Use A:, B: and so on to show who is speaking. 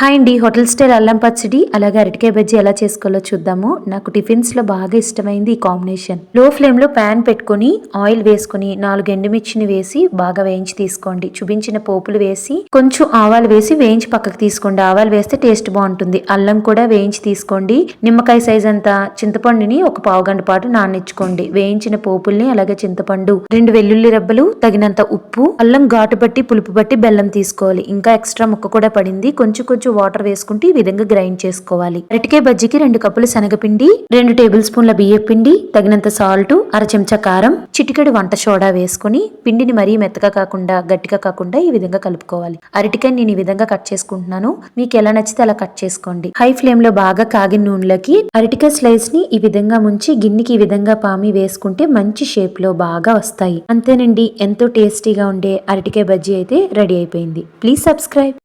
A: Hi అండి. Hotel style అల్లం పచ్చడి అలాగే అరటికాయ బజ్జీ ఎలా చేసుకోవాలో చూద్దాము. నాకు టిఫిన్స్లో బాగా ఇష్టమైంది ఈ కాంబినేషన్. లో ఫ్లేమ్లో ప్యాన్ పెట్టుకొని ఆయిల్ వేసుకొని నాలుగు ఎండుమిర్చిని వేసి బాగా వేయించి తీసుకోండి. చూపించిన పోపులు వేసి కొంచెం ఆవాలు వేసి వేయించి పక్కకు తీసుకోండి. ఆవాలు వేస్తే టేస్ట్ బాగుంటుంది. అల్లం కూడా వేయించి తీసుకోండి. నిమ్మకాయ సైజ్ అంతా చింతపండుని ఒక పావు గంట పాటు నానెచ్చుకోండి వేయించిన పోపుల్ని అలాగే చింతపండు రెండు వెల్లుల్లి రెబ్బలు తగినంత ఉప్పు అల్లం ఘాటు బట్టి పులుపు బట్టి బెల్లం తీసుకోవాలి. ఇంకా ఎక్స్ట్రా ముక్క కూడా పడింది. కొంచెం కొంచెం వాటర్ వేసుకుంటూ ఈ విధంగా గ్రైండ్ చేసుకోవాలి. అరటికాయ బజ్జికి రెండు కప్పులు శనగపిండి రెండు టేబుల్ స్పూన్ల బియ్య పిండి తగినంత సాల్ట్ అర చెంచా కారం చిటికెడు వంట సోడా వేసుకుని పిండిని మరీ మెత్తగా కాకుండా గట్టిగా కాకుండా ఈ విధంగా కలుపుకోవాలి. అరటికాయ నేను ఈ విధంగా కట్ చేసుకుంటున్నాను. మీకు ఎలా నచ్చితే అలా కట్ చేసుకోండి. హై ఫ్లేమ్లో బాగా కాగిన నూనెలోకి అరటికాయ స్లైస్ని ఈ విధంగా ముంచి గిన్నెకి ఈ విధంగా పామి వేసుకుంటే మంచి షేప్లో బాగా వస్తాయి. అంతేనండి ఎంతో టేస్టీగా ఉండే అరటికాయ బజ్జీ అయితే రెడీ అయిపోయింది. Please subscribe.